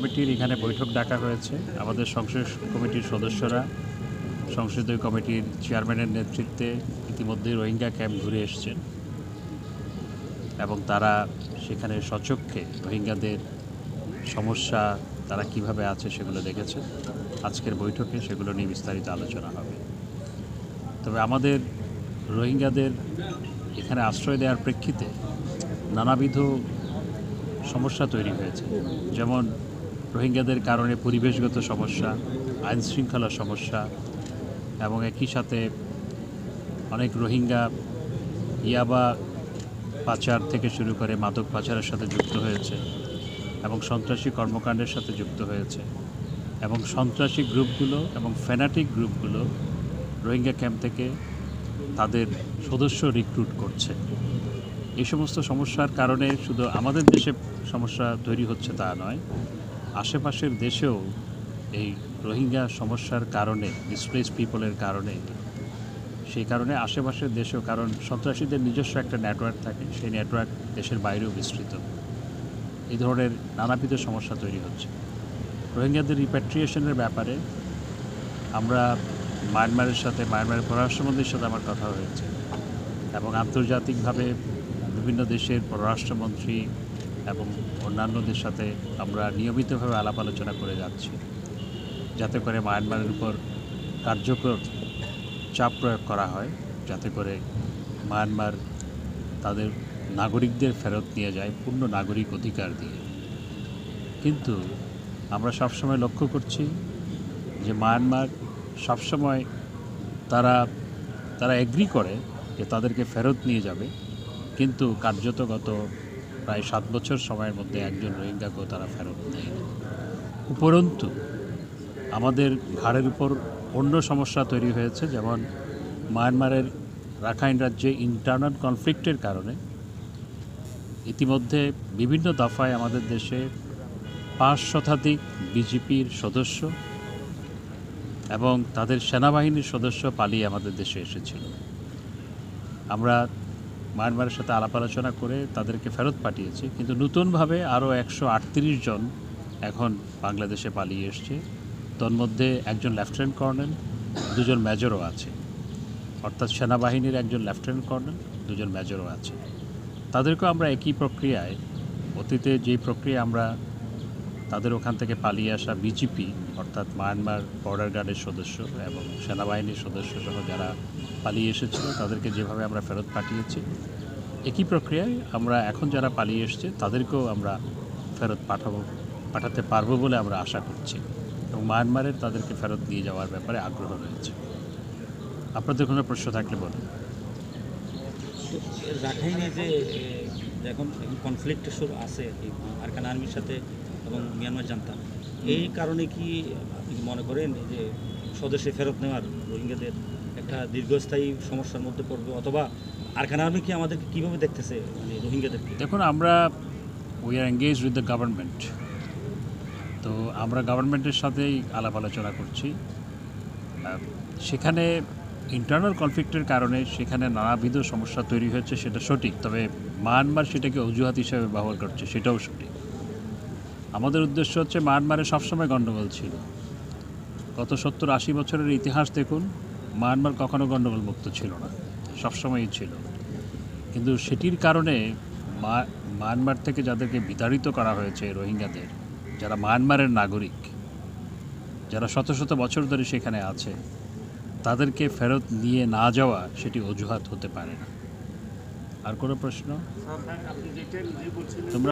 কমিটির এখানে বৈঠক ডাকা হয়েছে। আমাদের সংসদ কমিটির সদস্যরা, সংসদীয় কমিটির চেয়ারম্যানের নেতৃত্বে ইতিমধ্যে রোহিঙ্গা ক্যাম্প ঘুরে এসছেন এবং তারা সেখানে সচক্ষে রোহিঙ্গাদের সমস্যা, তারা কীভাবে আছে সেগুলো দেখেছে আজকের বৈঠকে সেগুলো নিয়ে বিস্তারিত আলোচনা হবে। তবে আমাদের রোহিঙ্গাদের এখানে আশ্রয় দেওয়ার প্রেক্ষিতে নানাবিধ সমস্যা তৈরি হয়েছে। যেমন রোহিঙ্গাদের কারণে পরিবেশগত সমস্যা আইন শৃঙ্খলা সমস্যা এবং একই সাথে অনেক রোহিঙ্গা ইয়াবা পাচার থেকে শুরু করে মাদক পাচারের সাথে যুক্ত হয়েছে এবং সন্ত্রাসী কর্মকাণ্ডের সাথে যুক্ত হয়েছে এবং সন্ত্রাসী গ্রুপগুলো এবং ফ্যানাটিক গ্রুপগুলো রোহিঙ্গা ক্যাম্প থেকে তাদের সদস্য রিক্রুট করছে। এই সমস্ত সমস্যার কারণে শুধু আমাদের দেশে সমস্যা তৈরি হচ্ছে তা নয় আশেপাশের দেশেও এই রোহিঙ্গা সমস্যার কারণে ডিসপ্লেস পিপলের কারণে, সেই কারণে আশেপাশের দেশেও, কারণ সন্ত্রাসীদের নিজস্ব একটা নেটওয়ার্ক থাকে, সেই নেটওয়ার্ক দেশের বাইরেও বিস্তৃত। এই ধরনের নানাবিধ সমস্যা তৈরি হচ্ছে। রোহিঙ্গাদের রিপ্যাট্রিয়েশনের ব্যাপারে আমরা মায়ানমারের সাথে, মায়ানমারের পররাষ্ট্রমন্ত্রীর সাথে আমার কথা হয়েছে এবং আন্তর্জাতিকভাবে বিভিন্ন দেশের পররাষ্ট্রমন্ত্রী এবং অন্যান্যদের সাথে আমরা নিয়মিতভাবে আলাপ আলোচনা করে যাচ্ছি। যাতে করে মায়ানমারের উপর কার্যকর চাপ প্রয়োগ করা হয়, যাতে করে মায়ানমার তাদের নাগরিকদের ফেরত নিয়ে যায় পূর্ণ নাগরিক অধিকার দিয়ে। কিন্তু আমরা সবসময় লক্ষ্য করছি যে মায়ানমার সবসময় তারা তারা এগ্রি করে যে তাদেরকে ফেরত নিয়ে যাবে। কিন্তু কার্যত গত প্রায় সাত বছর সময়ের মধ্যে একজন রোহিঙ্গাকেও তারা ফেরত নেয়নি উপরন্তু, আমাদের ঘাড়ের উপর অন্য সমস্যা তৈরি হয়েছে, যেমন মায়ানমারের রাখাইন রাজ্যে ইন্টারনাল কনফ্লিক্টের কারণে। ইতিমধ্যে বিভিন্ন দফায় আমাদের দেশে পাঁচ শতাধিক বিজেপির সদস্য এবং তাদের সেনাবাহিনীর সদস্য পালিয়ে আমাদের দেশে এসেছিল। আমরা মায়ানমারের সাথে আলাপ আলোচনা করে তাদেরকে ফেরত পাঠিয়েছে। কিন্তু নতুনভাবে আরও একশো আটত্রিশ জন এখন বাংলাদেশে পালিয়ে এসছে। তন্মধ্যে একজন লেফটেন্যান্ট কর্নেল, দুজন মেজরও আছে। অর্থাৎ সেনাবাহিনীর একজন লেফটেন্যান্ট কর্নেল, দুজন মেজরও আছে। তাদেরকেও আমরা একই প্রক্রিয়ায়, অতীতে যেই প্রক্রিয়া আমরা তাদের ওখান থেকে পালিয়ে আসা বিজিপি অর্থাৎ মায়ানমার বর্ডার গার্ডের সদস্য এবং সেনাবাহিনীর সদস্য সহ যারা পালিয়ে এসেছিল, তাদেরকে যেভাবে আমরা ফেরত পাঠিয়েছি, একই প্রক্রিয়ায় আমরা এখন যারা পালিয়ে এসছে, তাদেরকেও আমরা ফেরত পাঠাবো, পাঠাতে পারব বলে আমরা আশা করছি এবং মায়ানমারের তাদেরকে ফেরত নিয়ে যাওয়ার ব্যাপারে আগ্রহ রয়েছে। আপনাদের কোনো প্রশ্ন থাকলে বলুন। রাখাইনে যে এখন কনফ্লিক্ট শুরু আছে আর কি আর্মির সাথে এবং মিয়ানমার জানতা। এই কারণে কি আপনি কি মনে করেন যে স্বদেশে ফেরত নেওয়ার রোহিঙ্গাদের একটা দীর্ঘস্থায়ী সমস্যার মধ্যে পড়বে অথবা আরকান আর্মি কি আমাদেরকে কীভাবে দেখতেছে মানে রোহিঙ্গাদেরকে? দেখুন, আমরা we are engage with the government তো আমরা গভর্নমেন্টের সাথেই আলাপ আলোচনা করছি। সেখানে ইন্টারনাল কনফ্লিক্টের কারণে সেখানে নানাবিধ সমস্যা তৈরি হয়েছে, সেটা সঠিক। তবে মায়ানমার সেটাকে অজুহাত হিসেবে ব্যবহার করছে, সেটাও সঠিক। আমাদের উদ্দেশ্য হচ্ছে মায়ানমারে সবসময় গণ্ডগোল ছিল। গত সত্তর আশি বছরের ইতিহাস দেখুন মায়ানমার কখনো গণ্ডগোল মুক্ত ছিল না সবসময়ই ছিল। কিন্তু সেটির কারণে মায়ানমার থেকে যাদেরকে বিতাড়িত করা হয়েছে রোহিঙ্গাদের যারা মায়ানমারের নাগরিক যারা শত শত বছর ধরে সেখানে আছে তাদেরকে ফেরত নিয়ে না যাওয়া সেটি অজুহাত হতে পারে না। আর কোনো প্রশ্ন? তোমরা